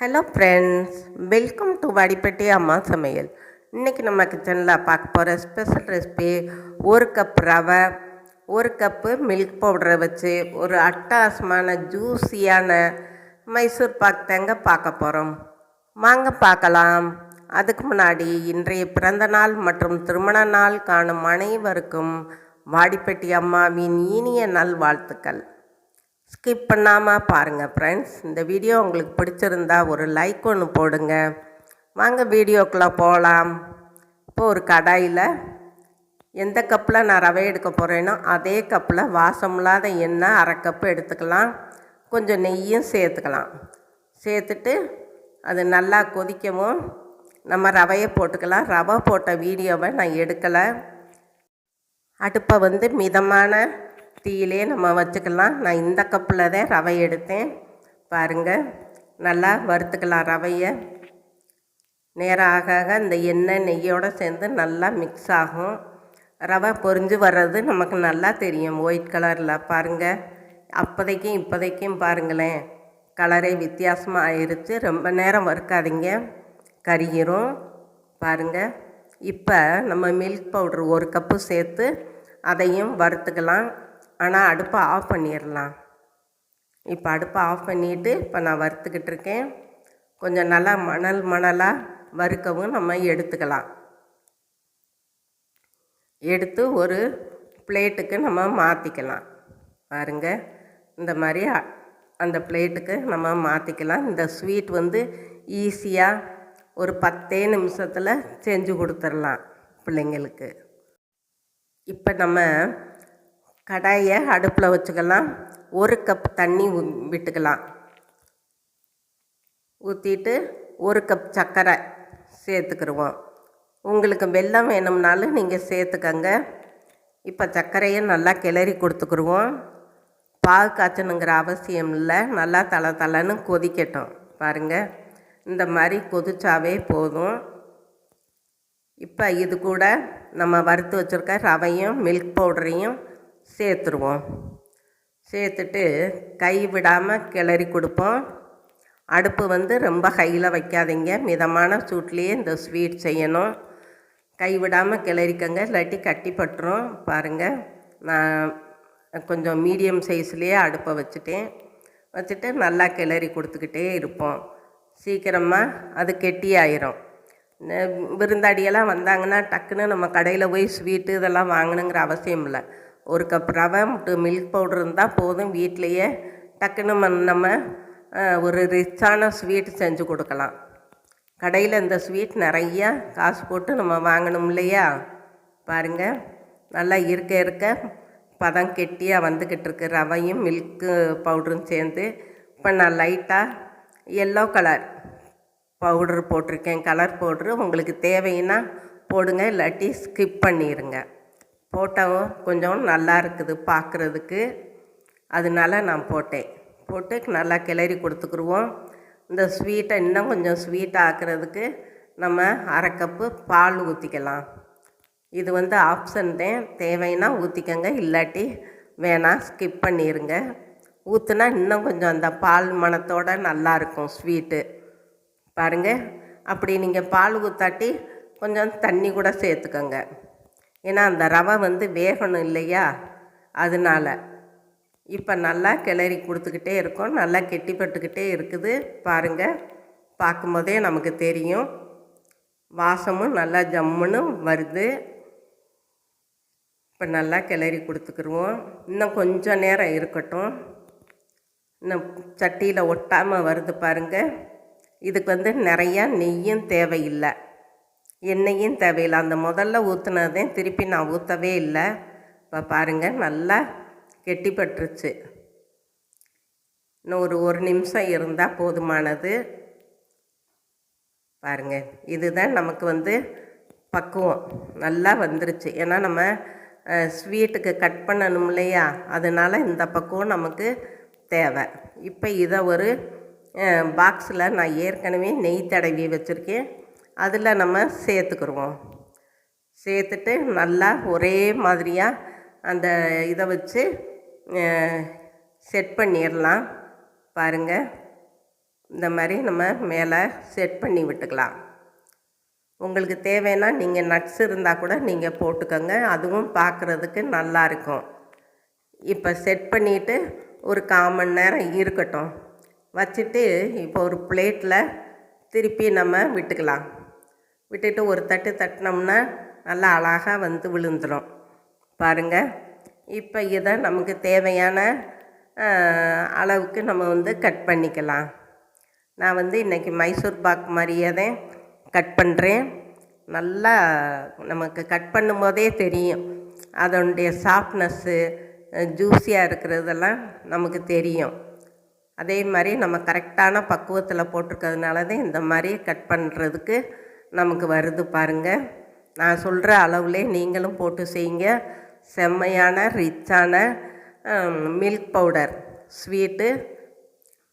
Hello friends welcome to Vadipatti அம்மா சமையல் இன்றைக்கி நம்ம கிச்சனில் பார்க்க போகிற ஸ்பெஷல் ரெசிபி ஒரு கப் ரவை ஒரு கப்பு மில்க் பவுடரை வச்சு ஒரு அட்டாசமான ஜூஸியான மைசூர் பாக் தேங்க பார்க்க போகிறோம் வாங்க பார்க்கலாம். அதுக்கு முன்னாடி இன்றைய பிறந்த நாள் மற்றும் திருமண நாள் காணும் அனைவருக்கும் வாடிப்பட்டி அம்மாவின் இனிய நல்வாழ்த்துக்கள். ஸ்கிப் பண்ணாமல் பாருங்கள் ஃப்ரெண்ட்ஸ் இந்த வீடியோ உங்களுக்கு பிடிச்சிருந்தா ஒரு லைக் ஒன்று போடுங்க. வாங்க வீடியோக்குள்ளே போகலாம் இப்போ ஒரு கடாயில் எந்த கப்பில் நான் ரவை எடுக்க போகிறேனோ அதே கப்பில் வாசமில்லாத எண்ணெய் அரை கப்பு எடுத்துக்கலாம். கொஞ்சம் நெய்யும் சேர்த்துக்கலாம். சேர்த்துட்டு அது நல்லா கொதிக்கவும் நம்ம ரவையை போட்டுக்கலாம். ரவை போட்ட வீடியோவை நான் எடுக்கலை. அடுப்பை வந்து மிதமான தீயிலே நம்ம வச்சுக்கலாம். நான் இந்த கப்பில் தான் ரவை எடுத்தேன். பாருங்கள் நல்லா வறுத்துக்கலாம் ரவையை. நேரம் ஆக ஆக இந்த எண்ணெய் நெய்யோடு சேர்ந்து நல்லா மிக்ஸ் ஆகும். ரவை பொரிஞ்சு வர்றது நமக்கு நல்லா தெரியும் ஒயிட் கலரில் பாருங்கள் அப்போதைக்கும் இப்போதைக்கும் பாருங்களேன் கலரே வித்தியாசமாக ஆயிடுச்சு ரொம்ப நேரம் வறுக்காதீங்க கருகிரும். பாருங்கள் இப்போ நம்ம மில்க் பவுட்ரு ஒரு கப்பு சேர்த்து அதையும் வறுத்துக்கலாம். ஆனால் அடுப்பை ஆஃப் பண்ணிடலாம் இப்போ அடுப்பை ஆஃப் பண்ணிவிட்டு இப்போ நான் வறுத்துக்கிட்டு இருக்கேன். கொஞ்சம் நல்லா மணல் மணலாக வறுக்கவும் நம்ம எடுத்துக்கலாம். எடுத்து ஒரு பிளேட்டுக்கு நம்ம மாற்றிக்கலாம் பாருங்கள் இந்த மாதிரி அந்த பிளேட்டுக்கு நம்ம மாற்றிக்கலாம் இந்த ஸ்வீட் வந்து ஈஸியாக ஒரு பத்தே நிமிஷத்தில் செஞ்சு கொடுத்துடலாம் பிள்ளைங்களுக்கு. இப்போ நம்ம கடாயை அடுப்பில் வச்சுக்கலாம். ஒரு கப் தண்ணி ஊ- விட்டுக்கலாம். ஊற்றிட்டு ஒரு கப் சர்க்கரை சேர்த்துக்கிடுவோம் உங்களுக்கு வெல்லம் வேணும்னாலும் நீங்கள் சேர்த்துக்கங்க. இப்போ சர்க்கரையை நல்லா கிளறி கொடுத்துக்குருவோம். பாகு காய்ச்சணுங்கிற அவசியம் இல்லை. நல்லா தலை தலைன்னு கொதிக்கட்டும். பாருங்கள் இந்த மாதிரி கொதிச்சாவே போதும். இப்போ இது கூட நம்ம வறுத்து வச்சுருக்க ரவையும் மில்க் பவுடரையும் சேர்த்துருவோம். சேர்த்துட்டு கை விடாமல் கிளறி கொடுப்போம். அடுப்பு வந்து ரொம்ப ஹையில் வைக்காதீங்க. மிதமான சூட்லேயே இந்த ஸ்வீட் செய்யணும். கை விடாமல் கிளறிக்கங்க. இல்லாட்டி கட்டி பட்டுரும். பாருங்கள் நான் கொஞ்சம் மீடியம் சைஸ்லேயே அடுப்பை வச்சுட்டேன். வச்சுட்டு நல்லா கிளறி கொடுத்துக்கிட்டே இருப்போம். சீக்கிரமாக அது கெட்டியாயிரும். ந- விருந்தாடியெல்லாம் வந்தாங்கன்னா டக்குன்னு நம்ம கடையில் போய் ஸ்வீட்டு இதெல்லாம் வாங்கணுங்கிற அவசியம் இல்லை. ஒரு கப் ரவை முட்டு மில்க் பவுடர் இருந்தால் போதும். வீட்டிலையே டக்குன்னு நம்ம ஒரு ரிச்சான ஸ்வீட் செஞ்சு கொடுக்கலாம். கடையில் இந்த ஸ்வீட் நிறையா காசு போட்டு நம்ம வாங்கணும் இல்லையா? பாருங்கள் நல்லா இருக்க இருக்க பதம் கெட்டியாக வந்துக்கிட்டு இருக்கு. ரவையும் மில்க்கு பவுடரும் சேர்ந்து. இப்போ நான் லைட்டாக எல்லோ கலர் பவுடர் போட்டிருக்கேன். கலர் பவுட்ரு உங்களுக்கு தேவைன்னா போடுங்க இல்லாட்டி ஸ்கிப் பண்ணிடுங்க போட்டவும் கொஞ்சம் நல்லா இருக்குது பார்க்குறதுக்கு. அதனால நான் போட்டேன். போட்டு நல்லா கிளறி கொடுத்துக்குருவோம். இந்த ஸ்வீட்டை இன்னும் கொஞ்சம் ஸ்வீட் ஆக்குறதுக்கு நம்ம அரை கப்பு பால் ஊற்றிக்கலாம் இது வந்து ஆப்ஷன் தான் தேவைன்னா ஊற்றிக்கங்க இல்லாட்டி வேணாம் ஸ்கிப் பண்ணிடுங்க ஊற்றுனா இன்னும் கொஞ்சம் அந்த பால் மணத்தோட நல்லா இருக்கும் ஸ்வீட்டு பாருங்கள் அப்படி நீங்கள் பால் ஊற்றாட்டி கொஞ்சம் தண்ணி கூட சேர்த்துக்கோங்க. ஏன்னா அந்த ரவை வந்து வேகணும் இல்லையா? அதனால. இப்போ நல்லா கிளறி கொடுத்துக்கிட்டே இருக்கோம். நல்லா கெட்டிப்பட்டுக்கிட்டே இருக்குது. பாருங்கள் பார்க்கும்போதே நமக்கு தெரியும். வாசமும் நல்லா ஜம்முன்னு வருது. இப்போ நல்லா கிளறி கொடுத்துக்குருவோம். இன்னும் கொஞ்சம் நேரம் இருக்கட்டும். இன்னும் சட்டியில் ஒட்டாமல் வருது பாருங்கள் இதுக்கு வந்து நிறையா நெய்யும் தேவையில்லை. எண்ணெயும் தேவையில்லை. அந்த முதல்ல ஊற்றுனதே திருப்பி நான் ஊற்றவே இல்லை. இப்போ பாருங்கள் நல்லா கெட்டிப்பட்டுருச்சு. இன்னும் ஒரு ஒரு நிமிஷம் இருந்தால் போதுமானது. பாருங்கள் இதுதான் நமக்கு வந்து பக்குவம். நல்லா வந்துருச்சு. ஏன்னா நம்ம ஸ்வீட்டுக்கு கட் பண்ணணும் இல்லையா? அதனால் இந்த பக்குவம் நமக்கு தேவை. இப்போ இதை ஒரு பாக்ஸில் நான் ஏற்கனவே நெய் தடவி வச்சுருக்கேன். அதில் நம்ம சேர்த்துக்குருவோம். சேர்த்துட்டு நல்லா ஒரே மாதிரியாக அந்த இதை வச்சு செட் பண்ணிடலாம். பாருங்கள் இந்த மாதிரி நம்ம மேலே செட் பண்ணி விட்டுக்கலாம். உங்களுக்கு தேவைன்னா நீங்கள் நட்ஸ் இருந்தால் கூட நீங்கள் போட்டுக்கோங்க. அதுவும் பார்க்குறதுக்கு நல்லா இருக்கும். இப்போ செட் பண்ணிவிட்டு ஒரு கால் மணி நேரம் இருக்கட்டும். வச்சுட்டு இப்போ ஒரு பிளேட்டில் திருப்பி நம்ம விட்டுக்கலாம். விட்டுட்டு ஒரு தட்டு தட்டினோம்னா நல்லா அழகாக வந்து விழுந்துடும் பாருங்கள் இப்போ இதை நமக்கு தேவையான அளவுக்கு நம்ம வந்து கட் பண்ணிக்கலாம். நான் வந்து இன்றைக்கி மைசூர் பாக் மாதிரியே தான் கட் பண்ணுறேன் நல்லா நமக்கு கட் பண்ணும்போதே தெரியும். அதனுடைய சாஃப்ட்னஸ்ஸு ஜூஸியாக இருக்கிறதெல்லாம் நமக்கு தெரியும். அதே மாதிரி நம்ம கரெக்டான பக்குவத்தில் போட்டிருக்கிறதுனால தான் இந்த மாதிரி கட் பண்ணுறதுக்கு நமக்கு வருது பாருங்கள் நான் சொல்கிற அளவுலே நீங்களும் போட்டு செய்யுங்க. செம்மையான ரிச்சான milk powder sweet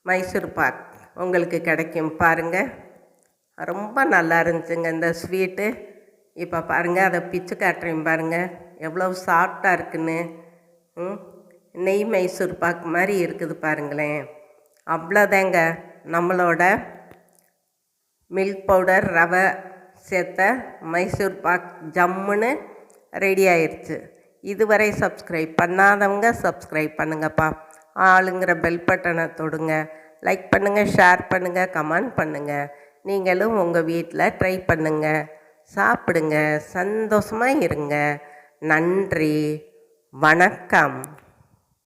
Mysore pak உங்களுக்கு கிடைக்கும் பாருங்கள் ரொம்ப நல்லா இருந்துச்சுங்க இந்த ஸ்வீட்டு இப்போ பாருங்கள் அதை பிச்சு காட்டுறேன் பாருங்கள் எவ்வளோ சாஃப்டாக இருக்குன்னு. ம் நெய் மைசூர் பாக் மாதிரி இருக்குது பாருங்களேன். அவ்வளோதாங்க நம்மளோட மில்க் பவுடர் ரவை சேர்த்த மைசூர் பாக் ஜம்முன்னு ரெடி ஆயிடுச்சு இதுவரை சப்ஸ்கிரைப் பண்ணாதவங்க சப்ஸ்கிரைப் பண்ணுங்கப்பா. ஆளுங்கிற பெல் பட்டனை தொடுங்க. லைக் பண்ணுங்கள் ஷேர் பண்ணுங்கள் கமெண்ட் பண்ணுங்கள் நீங்களும் உங்கள் வீட்டில் ட்ரை பண்ணுங்கள் சாப்பிடுங்க சந்தோஷமாக இருங்க. நன்றி. வணக்கம்.